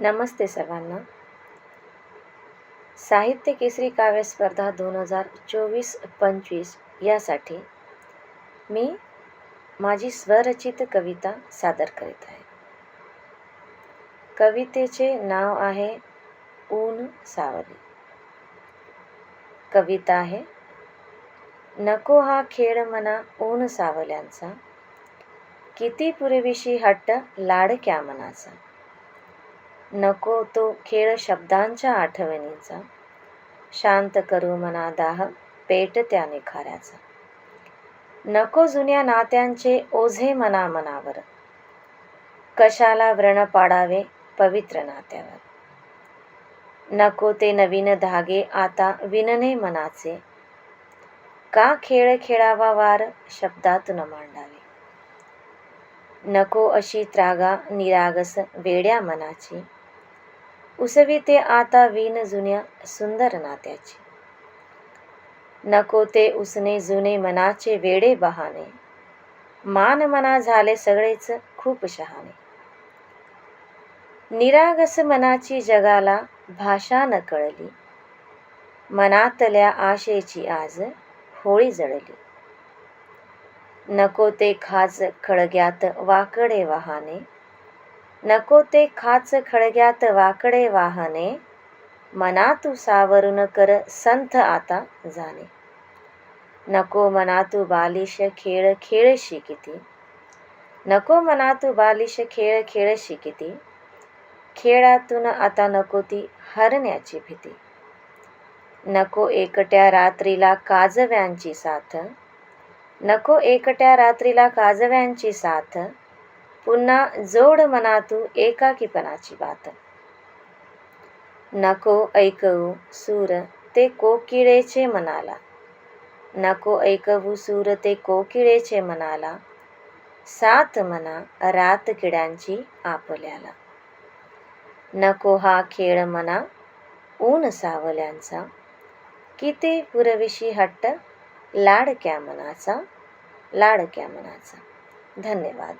नमस्ते सर्वांना. साहित्य केसरी काव्य स्पर्धा दोन हजार चोवीस पंचवीस यासाठी मी माझी स्वरचित कविता सादर करीत आहे. कवितेचे नाव आहे ऊन सावली. कविता आहे नको हा खेळ मना ऊन सावल्यांचा. किती पूर्वीशी हट्ट लाडक्या मनाचा. नको तो खेळ शब्दांच्या आठवणीचा. शांत करू मना दाह पेट त्या निखाऱ्याचा. नको जुन्या नात्यांचे ओझे मना मनावर. कशाला व्रण पाडावे पवित्र नात्यावर. नको ते नवीन धागे आता विनने मनाचे. का खेळ खेळावा वार शब्दातून मांडावे. नको अशी त्रागा निरागस वेड्या मनाची. उसवी ते आता विण जुन्या सुंदर नात्याची. नको ते उसने जुने मनाचे वेडे बहाने. मान मना झाले सगळेच खूप शहाणे. निरागस मनाची जगाला भाषा न कळली. मनातल्या आशेची आज होळी जळली. नको ते खाज खळग्यात वाकडे वाहने. नको ते खाच खळग्यात वाकडे वाहने मनातू सावरून कर संथ आता जाणे. नको मनातू बालिश खेळ खेळ शिकिती नको मनातू बालिश खेळ खेळ शिकिती खेळातून आता नको ती हरण्याची भीती. नको एकट्या रात्रीला काजव्यांची साथ. नको एकट्या रात्रीला काजव्यांची साथ. पुन्हा जोड मनातू एकाकीपणाची बात. नको ऐकवू सूर ते कोकिळेचे मनाला. नको ऐकवू सूर ते कोकिळेचे मनाला. सात मना रात किड्यांची आपल्याला. नको हा खेळ मना ऊन सावल्यांचा. किती पुरविशी हट्ट लाडक्या मनाचा लाडक्या मनाचा. धन्यवाद.